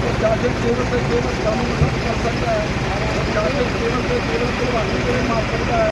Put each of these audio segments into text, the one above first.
प्रशासन केवल से केवल कानून कर सकता है प्रशासन केवल से केवल कुर्बानी के लिए मार सकता है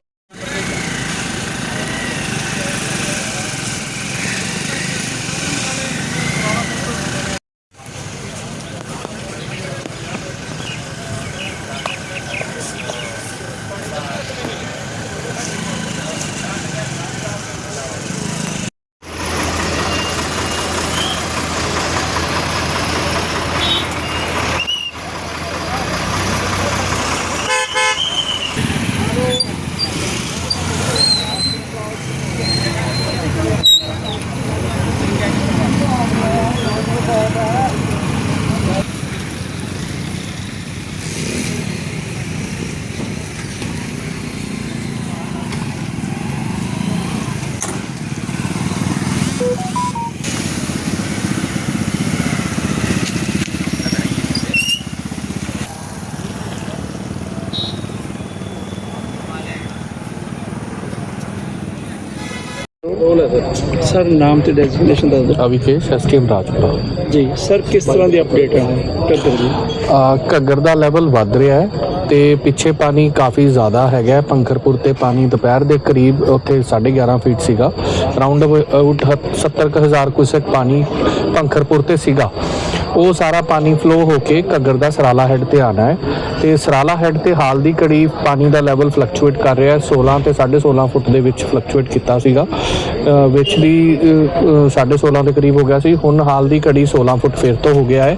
ਸਰ ਨਾਮ ਤੇ ਡੈਜ਼ਿਗਨੇਸ਼ਨ ਦੱਸ ਦਿਓ। ਅਵਿਕੇਸ਼ ਐਸਕੇਮ ਰਾਜਪੁਰਾ ਜੀ ਸਰ ਕਿਸ ਤਰ੍ਹਾਂ ਦੀ ਅਪਡੇਟ ਹੈ? ਕੱਦਰ ਦੀ। ਅਹ ਘੱਗਰ ਦਾ ਲੈਵਲ ਵੱਧ ਰਿਹਾ ਹੈ ਤੇ ਪਿੱਛੇ ਪਾਣੀ ਕਾਫੀ ਜ਼ਿਆਦਾ ਹੈਗਾ। ਪੰਖਰਪੁਰ ਤੇ ਪਾਣੀ ਦੁਪਹਿਰ ਦੇ ਕਰੀਬ ਉੱਥੇ 11.5 ਫੀਟ ਸੀਗਾ। ਰਾਉਂਡ ਅਬਾਊਟ 70000 ਕੁਸਕ ਪਾਣੀ ਪੰਖਰਪੁਰ ਤੇ ਸੀਗਾ। ਉਹ ਸਾਰਾ ਪਾਣੀ ਫਲੋ ਹੋ ਕੇ ਘੱਗਰ ਦਾ ਸਰਾਲਾ ਹੈੱਡ ਤੇ ਆਣਾ ਹੈ ਤੇ ਸਰਾਲਾ ਹੈੱਡ ਤੇ ਹਾਲ ਦੀ ਘੜੀ ਪਾਣੀ ਦਾ ਲੈਵਲ ਫਲਕਚੁਏਟ ਕਰ ਰਿਹਾ ਹੈ। 16 ਤੇ 16.5 ਫੁੱਟ ਦੇ ਵਿੱਚ ਫਲਕਚੁਏਟ ਕੀਤਾ ਸੀਗਾ। ਅਹ ਵਿੱਚ ਦੀ 16.5 ਦੇ ਕਰੀਬ ਹੋ ਗਿਆ ਸੀ। ਹੁਣ ਹਾਲ ਦੀ ਘੜੀ 16 ਫੁੱਟ ਫਿਰ ਤੋਂ ਹੋ ਗਿਆ ਹੈ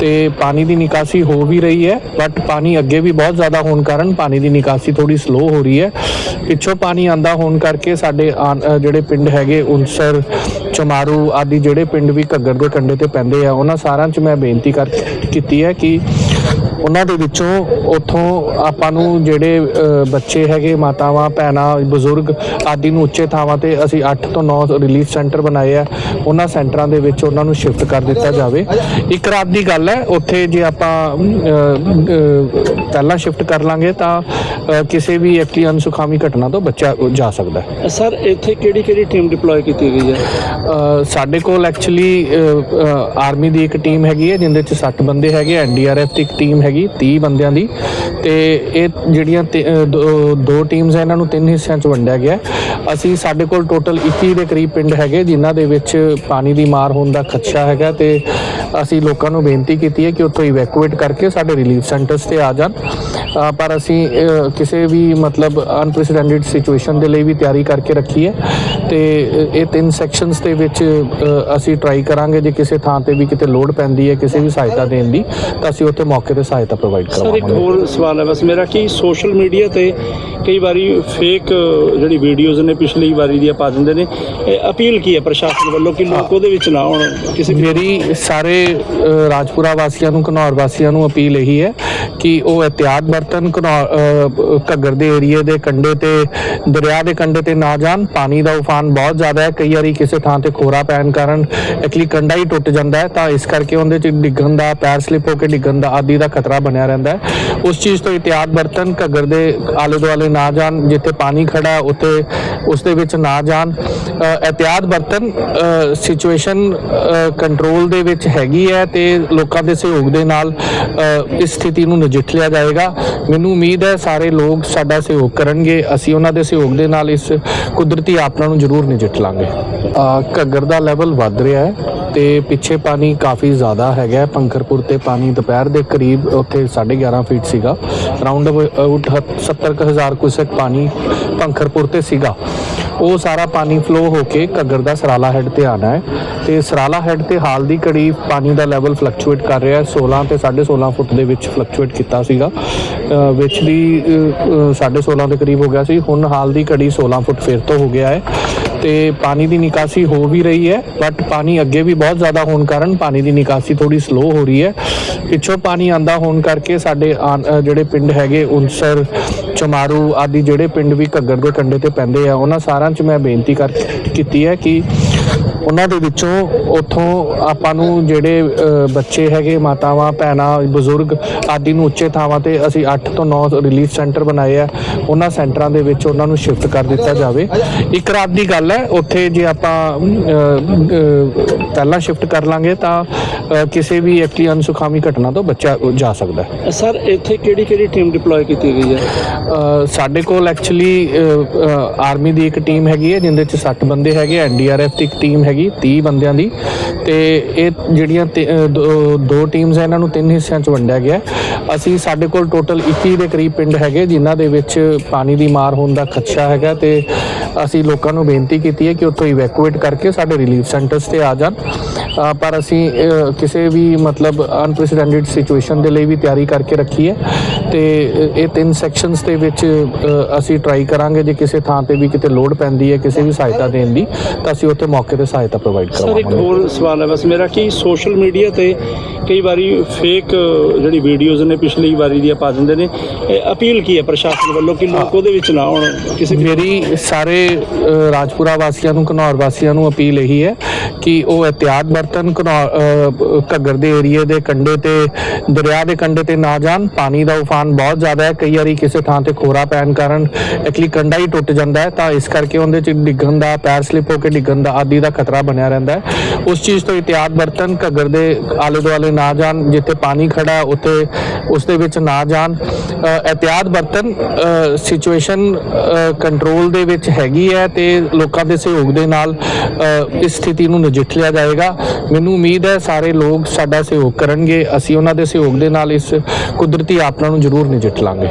ਤੇ ਪਾਣੀ ਦੀ ਨਿਕਾਸੀ ਹੋ ਵੀ ਰਹੀ ਹੈ ਬਟ ਪਾਣੀ ਅੱਗੇ ਵੀ ਬਹੁਤ ਜ਼ਿਆਦਾ ਹੋਣ ਕਾਰਨ ਪਾਣੀ ਦੀ ਨਿਕਾਸੀ ਥੋੜੀ ਸਲੋ ਹੋ ਰਹੀ ਹੈ। ਪਿੱਛੋਂ ਪਾਣੀ ਆਂਦਾ ਹੋਣ ਕਰਕੇ ਸਾਡੇ ਆਨ- ਜਿਹੜੇ ਪਿੰਡ ਹੈਗੇ, ਉਨਸਰ, ਚਮਾਰੂ ਆਦਿ ਜਿਹੜੇ ਪਿੰਡ ਵੀ ਘੱਗਰ ਦੇ ਕੰਢੇ ਤੇ ਪੈਂਦੇ ਆ, ਉਹਨਾਂ ਸਾਰਾ ਸਾਰਿਆਂ 'ਚ ਮੈਂ ਬੇਨਤੀ ਕਰ ਕੀਤੀ ਹੈ ਕਿ ਉਹਨਾਂ ਦੇ ਵਿੱਚੋਂ ਉੱਥੋਂ ਆਪਾਂ ਨੂੰ ਜਿਹੜੇ ਬੱਚੇ ਹੈਗੇ ਮਾਤਾਵਾਂ ਭੈਣਾਂ ਬਜ਼ੁਰਗ ਆਦਿ ਨੂੰ ਉੱਚੇ ਥਾਵਾਂ ਤੇ ਅਸੀਂ 8 ਤੋਂ 9 ਰਿਲੀਫ ਸੈਂਟਰ ਬਣਾਏ ਆ। ਉਹਨਾਂ ਸੈਂਟਰਾਂ ਦੇ ਵਿੱਚ ਉਹਨਾਂ ਨੂੰ ਸ਼ਿਫਟ ਕਰ ਦਿੱਤਾ ਜਾਵੇ। ਇੱਕ ਰਾਤ ਦੀ ਗੱਲ ਹੈ ਉੱਥੇ ਜੇ ਆਪਾਂ ਪਹਿਲਾਂ ਸ਼ਿਫਟ ਕਰ ਲਾਂਗੇ ਤਾਂ ਕਿਸੇ ਵੀ ਐਕਚੁਅਲੀ ਅਨਸੁਖਾਵੀ ਘਟਨਾ ਤੋਂ ਬਚਿਆ ਜਾ ਸਕਦਾ ਹੈ। ਸਰ ਇੱਥੇ ਕਿਹੜੀ ਕਿਹੜੀ ਟੀਮ ਡਿਪਲੋਏ ਕੀਤੀ ਗਈ ਹੈ? ਸਾਡੇ ਕੋਲ ਐਕਚੁਅਲੀ ਆਰਮੀ ਦੀ ਇੱਕ ਟੀਮ ਹੈਗੀ ਹੈ ਜਿੰਦੇ ਚ 60 ਬੰਦੇ ਹੈਗੇ ਐਨਡੀਆਰਐਫ ਦੀ ਇੱਕ ਟੀਮ ਹੈਗੀ 30 ਬੰਦਿਆਂ ਦੀ। ਤੇ ਇਹ ਜਿਹੜੀਆਂ ਦੋ- ਟੀਮਸ ਹੈ, ਇਹਨਾਂ ਨੂੰ ਤਿੰਨ ਹਿੱਸਿਆਂ ਚ ਵੰਡਿਆ ਗਿਆ ਅਸੀਂ ਸਾਡੇ ਕੋਲ ਟੋਟਲ 21 ਦੇ ਕਰੀਬ ਪਿੰਡ ਹੈਗੇ, ਜਿਨ੍ਹਾਂ ਦੇ ਵਿੱਚ ਪਾਣੀ ਦੀ ਮਾਰ ਹੋਣ ਦਾ ਖਦਸ਼ਾ ਹੈਗਾ ਤੇ ਅਸੀਂ ਲੋਕਾਂ ਨੂੰ ਬੇਨਤੀ ਕੀਤੀ ਹੈ ਕਿ ਉੱਥੋਂ ਇਵੈਕੂਏਟ ਕਰਕੇ ਸਾਡੇ ਰਿਲੀਫ ਸੈਂਟਰਸ ਤੇ ਆ ਜਾਣ। ਪਰ ਅਸੀਂ ਕਿਸੇ ਵੀ ਮਤਲਬ ਅਨਪ੍ਰੈਸਿਡੈਂਟਡ ਸਿਚੁਏਸ਼ਨ ਦੇ ਲਈ ਵੀ ਤਿਆਰੀ ਕਰਕੇ ਰੱਖੀ ਹੈ। ਤੇ ਇਹ ਤਿੰਨ ਸੈਕਸ਼ਨਸ ਦੇ ਵਿੱਚ ਅਸੀਂ ਟਰਾਈ ਕਰਾਂਗੇ। ਜੇ ਕਿਸੇ ਥਾਂ ਤੇ ਵੀ ਕਿਤੇ ਲੋਡ ਪੈਂਦੀ ਹੈ, ਕਿਸੇ ਵੀ ਸਹਾਇਤਾ ਦੇਣ ਦੀ, ਤਾਂ ਅਸੀਂ ਉੱਥੇ ਮੌਕੇ ਤੇ ਸਹਾਇਤਾ ਪ੍ਰੋਵਾਈਡ ਸਰ ਇੱਕ ਹੋਰ ਸਵਾਲ ਹੈ। ਬਸ ਮੇਰਾ ਕਿ ਸੋਸ਼ਲ ਮੀਡੀਆ ਤੇ ਕਈ ਵਾਰੀ ਫੇਕ ਜਿਹੜੀ ਵੀਡੀਓਜ਼ ਨੇ ਪਿਛਲੀ ਵਾਰੀ ਦੀਆਂ ਪਾ ਦਿੰਦੇ ਨੇ। ਇਹ ਅਪੀਲ ਕੀ ਹੈ ਪ੍ਰਸ਼ਾਸਨ ਵੱਲੋਂ ਕਿ ਲੋਕ ਉਹਦੇ ਵਿੱਚ ਨਾ ਆਉਣ ਕਿਸੇ ਮੇਰੀ ਸਾਰੇ ਅ, ਰਾਜਪੁਰਾ ਵਾਸੀਆਂ ਨੂੰ ਘਨੌਰ ਵਾਸੀਆਂ ਨੂੰ ਅਪੀਲ ਇਹੀ ਹੈ ਕਿ ਉਹ ਇhtiyat ਵਰਤਨ ਘਨੌਰ ਅ, ਘੱਗਰ ਦੇ ਏਰੀਏ ਦੇ ਕੰਢੇ ਤੇ ਦਰਿਆ ਦੇ ਕੰਢੇ ਤੇ ਨਾ ਜਾਣ। ਪਾਣੀ ਦਾ ਉਫਾਨ ਬਹੁਤ ਜ਼ਿਆਦਾ ਹੈ। ਕਈ ਵਾਰੀ ਕਿਸੇ ਥਾਂ ਤੇ ਖੋਰਾ ਪੈਣ ਕਾਰਨ ਐਕਚੁਅਲੀ ਕੰਢਾ ਹੀ ਟੁੱਟ ਜਾਂਦਾ ਹੈ। ਤਾਂ ਇਸ ਕਰਕੇ ਉਹਦੇ ਚ ਡਿੱਗਣ ਦਾ ਪੈਰ ਸਲਿਪ ਹੋ ਕੇ ਡਿੱਗਣ ਦਾ ਆਦਿ ਦਾ ਖਤਰਾ ਬਣਿਆ ਰਹਿੰਦਾ ਹੈ। ਉਸ ਚੀਜ਼ ਤੋਂ ਇhtiyat ਵਰਤਨ ਘੱਗਰ ਦੇ ਆਲੇ ਦੁਆਲੇ ਨਾ ਜਾਣ ਜਿੱਥੇ ਪਾਣੀ ਖੜਾ ਹੈ ਉੱਥੇ ਉਸ ਦੇ ਵਿੱਚ ਨਾ ਜਾਣ। ਅ, ਵਰਤਨ ਸਿਚੁਏਸ਼ਨ ਕੰਟਰੋਲ ਦੇ ਵਿੱਚ ਹੈਗੀ ਹੈ ਤੇ ਲੋਕਾਂ ਦੇ ਸਹਿਯੋਗ ਦੇ ਨਾਲ ਇਸ ਸਥਿਤੀ ਨੂੰ ਨਜਿੱਠ ਲਿਆ ਜਾਏਗਾ। ਮੈਨੂੰ ਉਮੀਦ ਹੈ ਸਾਰੇ ਲੋਕ ਸਾਡਾ ਸਹਿਯੋਗ ਕਰਨਗੇ। ਅਸੀਂ ਉਹਨਾਂ ਦੇ ਸਹਿਯੋਗ ਦੇ ਨਾਲ ਇਸ ਕੁਦਰਤੀ ਆਪਣਾ ਨੂੰ ਜ਼ਰੂਰ ਨਜਿੱਠ ਲਾਂਗੇ। ਘੱਗਰ ਦਾ ਲੈਵਲ ਵੱਧ ਰਿਹਾ ਹੈ ਤੇ ਪਿੱਛੇ ਪਾਣੀ ਕਾਫੀ ਜ਼ਿਆਦਾ ਹੈਗਾ ਹੈ। ਪੰਖਰਪੁਰ ਤੇ ਪਾਣੀ ਦੁਪਹਿਰ ਦੇ ਕਰੀਬ ਉੱਥੇ 11.5 ਫੀਟ ਸੀਗਾ। ਰਾਉਂਡ ਅਬਾਊਟ 70000 ਕੁਸਕ ਪਾਣੀ ਪੰਖਰਪੁਰ ਤੇ ਸੀਗਾ। ਉਹ ਸਾਰਾ ਪਾਣੀ ਫਲੋ ਹੋ ਕੇ ਘੱਗਰ ਦਾ ਸਰਾਲਾ ਹੈੱਡ ਤੇ ਆਣਾ ਹੈ। ਤੇ ਸਰਾਲਾ ਹੈੱਡ ਤੇ ਹਾਲ ਦੀ ਘੜੀ ਪਾਣੀ ਦਾ ਲੈਵਲ ਫਲਕਚੁਏਟ ਕਰ ਰਿਹਾ ਹੈ। 16 ਤੇ 16.5 ਫੁੱਟ ਦੇ ਵਿੱਚ ਫਲਕਚੁਏਟ ਕੀਤਾ ਸੀਗਾ। ਅ, ਵਿੱਚ ਦੀ 16.5 ਦੇ ਕਰੀਬ ਹੋ ਗਿਆ ਸੀ। ਹੁਣ ਹਾਲ ਦੀ ਘੜੀ 16 ਫੁੱਟ ਫਿਰ ਤੋਂ ਹੋ ਗਿਆ ਹੈ। ਤੇ ਪਾਣੀ ਦੀ ਨਿਕਾਸੀ ਹੋ ਵੀ ਰਹੀ ਹੈ ਬਟ ਪਾਣੀ ਅੱਗੇ ਵੀ ਬਹੁਤ ਜ਼ਿਆਦਾ ਹੋਣ ਕਾਰਨ ਪਾਣੀ ਦੀ ਨਿਕਾਸੀ ਥੋੜੀ ਸਲੋ ਹੋ ਰਹੀ ਹੈ। ਪਿੱਛੋਂ ਪਾਣੀ ਆਂਦਾ ਹੋਣ ਕਰਕੇ ਸਾਡੇ ਆਨ- ਜਿਹੜੇ ਪਿੰਡ ਹੈਗੇ, ਉਨਸਰ, ਚਮਾਰੂ ਆਦਿ ਜਿਹੜੇ ਪਿੰਡ ਵੀ ਘੱਗਰ ਦੇ ਕੰਢੇ ਤੇ ਪੈਂਦੇ ਆ, ਉਹਨਾਂ ਸਾਰਿਆਂ 'ਚ ਮੈਂ ਬੇਨਤੀ ਕਰ, ਕੀਤੀ ਹੈ ਕਿ ਉਹਨਾਂ ਦੇ ਵਿੱਚੋਂ ਉੱਥੋਂ ਆਪਾਂ ਨੂੰ ਜਿਹੜੇ ਬੱਚੇ ਹੈਗੇ ਮਾਤਾਵਾਂ ਭੈਣਾਂ ਬਜ਼ੁਰਗ ਆਦਿ ਨੂੰ ਉੱਚੇ ਥਾਵਾਂ ਤੇ ਅਸੀਂ 8 ਤੋਂ 9 ਰਿਲੀਫ ਸੈਂਟਰ ਬਣਾਏ ਆ। ਉਹਨਾਂ ਸੈਂਟਰਾਂ ਦੇ ਵਿੱਚ ਉਹਨਾਂ ਨੂੰ ਸ਼ਿਫਟ ਕਰ ਦਿੱਤਾ ਜਾਵੇ। ਇੱਕ ਰਾਤ ਦੀ ਗੱਲ ਹੈ ਉੱਥੇ ਜੇ ਆਪਾਂ ਪਹਿਲਾਂ ਸ਼ਿਫਟ ਕਰ ਲਾਂਗੇ ਤਾਂ ਕਿਸੇ ਵੀ ਐਕਚੁਅਲੀ ਅਨਸੁਖਾਵੀ ਘਟਨਾ ਤੋਂ ਬੱਚਾ ਜਾ ਸਕਦਾ ਹੈ। ਸਰ ਇੱਥੇ ਕਿਹੜੀ ਕਿਹੜੀ ਟੀਮ ਡਿਪਲੋਏ ਕੀਤੀ ਗਈ ਹੈ? ਸਾਡੇ ਕੋਲ ਐਕਚੁਅਲੀ ਆਰਮੀ ਦੀ ਇੱਕ ਟੀਮ ਹੈਗੀ ਹੈ ਜਿੰਦੇ ਚ 60 ਬੰਦੇ ਹੈਗੇ ਐਨਡੀਆਰਐਫ ਦੀ ਇੱਕ ਟੀਮ ਹੈਗੀ 30 ਬੰਦਿਆਂ ਦੀ। ਤੇ ਇਹ ਜਿਹੜੀਆਂ ਦੋ- ਟੀਮਸ ਹੈ, ਇਹਨਾਂ ਨੂੰ ਤਿੰਨ ਹਿੱਸਿਆਂ ਚ ਵੰਡਿਆ ਗਿਆ ਅਸੀਂ ਸਾਡੇ ਕੋਲ ਟੋਟਲ 21 ਦੇ ਕਰੀਬ ਪਿੰਡ ਹੈਗੇ, ਜਿਨ੍ਹਾਂ ਦੇ ਵਿੱਚ ਪਾਣੀ ਦੀ ਮਾਰ ਹੋਣ ਦਾ ਖਦਸ਼ਾ ਹੈਗਾ ਤੇ ਅਸੀਂ ਲੋਕਾਂ ਨੂੰ ਬੇਨਤੀ ਕੀਤੀ ਹੈ ਕਿ ਉੱਥੋਂ ਇਵੈਕੂਏਟ ਕਰਕੇ ਸਾਡੇ ਰਿਲੀਫ ਸੈਂਟਰਸ ਤੇ ਆ ਜਾਣ। ਪਰ ਅਸੀਂ ਕਿਸੇ ਵੀ ਮਤਲਬ ਅਨਪ੍ਰੈਸਿਡੈਂਟਡ ਸਿਚੁਏਸ਼ਨ ਦੇ ਲਈ ਵੀ ਤਿਆਰੀ ਕਰਕੇ ਰੱਖੀ ਹੈ। ਤੇ ਇਹ ਤਿੰਨ ਸੈਕਸ਼ਨਸ ਦੇ ਵਿੱਚ ਅਸੀਂ ਟਰਾਈ ਕਰਾਂਗੇ, ਜੇ ਕਿਸੇ ਥਾਂ ਤੇ ਵੀ ਕਿਤੇ ਲੋਡ ਪੈਂਦੀ ਹੈ, ਕਿਸੇ ਵੀ ਸਹਾਇਤਾ ਦੇਣ ਦੀ, ਤਾਂ ਅਸੀਂ ਉੱਥੇ ਮੌਕੇ ਤੇ ਸਹਾਇਤਾ ਪ੍ਰੋਵਾਈਡ ਸਰ ਇੱਕ ਹੋਰ ਸਵਾਲ ਹੈ। ਬਸ ਮੇਰਾ ਕਿ ਸੋਸ਼ਲ ਮੀਡੀਆ ਤੇ ਕਈ ਵਾਰੀ ਫੇਕ ਜਿਹੜੀ ਵੀਡੀਓਜ਼ ਨੇ ਪਿਛਲੀ ਵਾਰੀ ਦੀਆਂ ਪਾ ਦਿੰਦੇ ਨੇ। ਇਹ ਅਪੀਲ ਕੀ ਹੈ ਪ੍ਰਸ਼ਾਸਨ ਵੱਲੋਂ ਕਿ ਲੋਕ ਉਹਦੇ ਵਿੱਚ ਨਾ ਆਉਣ ਕਿਸੇ ਮੇਰੀ ਸਾਰੇ ਅ, ਰਾਜਪੁਰਾ ਵਾਸੀਆਂ ਨੂੰ ਘਨੌਰ ਵਾਸੀਆਂ ਨੂੰ ਅਪੀਲ ਇਹੀ ਹੈ ਕਿ ਉਹ ਇhtiyat ਬਰਤਨ ਘਨੌਰ ਅ, ਘੱਗਰ ਦੇ ਏਰੀਏ ਦੇ ਕੰਢੇ ਤੇ ਦਰਿਆ ਦੇ ਕੰਢੇ ਤੇ ਨਾ ਜਾਣ। ਪਾਣੀ ਦਾ ਉਫਾਨ ਬਹੁਤ ਜ਼ਿਆਦਾ ਹੈ। ਕਈ ਵਾਰੀ ਕਿਸੇ ਥਾਂ ਤੇ ਖੋਰਾ ਪੈਣ ਕਾਰਨ ਐਕਚੁਅਲੀ ਕੰਢਾ ਹੀ ਟੁੱਟ ਜਾਂਦਾ ਹੈ। ਤਾਂ ਇਸ ਕਰਕੇ ਉਹਦੇ ਚ ਡਿੱਗਣ ਦਾ ਪੈਰ ਸਲਿਪ ਹੋ ਕੇ ਡਿੱਗਣ ਦਾ ਆਦਿ ਦਾ ਖਤਰਾ ਬਣਿਆ ਰਹਿੰਦਾ ਹੈ। ਉਸ ਚੀਜ਼ ਤੋਂ ਇhtiyat ਬਰਤਨ ਘੱਗਰ ਦੇ ਆਲੇ ਦੁਆਲੇ ਨਾ ਜਾਣ ਜਿੱਥੇ ਪਾਣੀ ਖੜਾ ਹੈ ਉੱਥੇ ਉਸ ਦੇ ਵਿੱਚ ਨਾ ਜਾਣ ਅ, ਇhtiyat ਸਿਚੁਏਸ਼ਨ ਕੰਟਰੋਲ ਦੇ ਵਿੱਚ ਹੈਗੀ ਹੈ ਤੇ ਲੋਕਾਂ ਦੇ ਸਹਿਯੋਗ ਦੇ ਨਾਲ ਇਸ ਸਥਿਤੀ ਨੂੰ ਨਜਿੱਠ ਲਿਆ ਜਾਏਗਾ। ਮੈਨੂੰ ਉਮੀਦ ਹੈ ਸਾਰੇ ਲੋਕ ਸਾਡਾ ਸਹਿਯੋਗ ਕਰਨਗੇ। ਅਸੀਂ ਉਹਨਾਂ ਦੇ ਸਹਿਯੋਗ ਦੇ ਨਾਲ ਇਸ ਕੁਦਰਤੀ ਆਪਣਾ ਨੂੰ ਜ਼ਰੂਰ ਨਜਿੱਠ ਲਾਂਗੇ।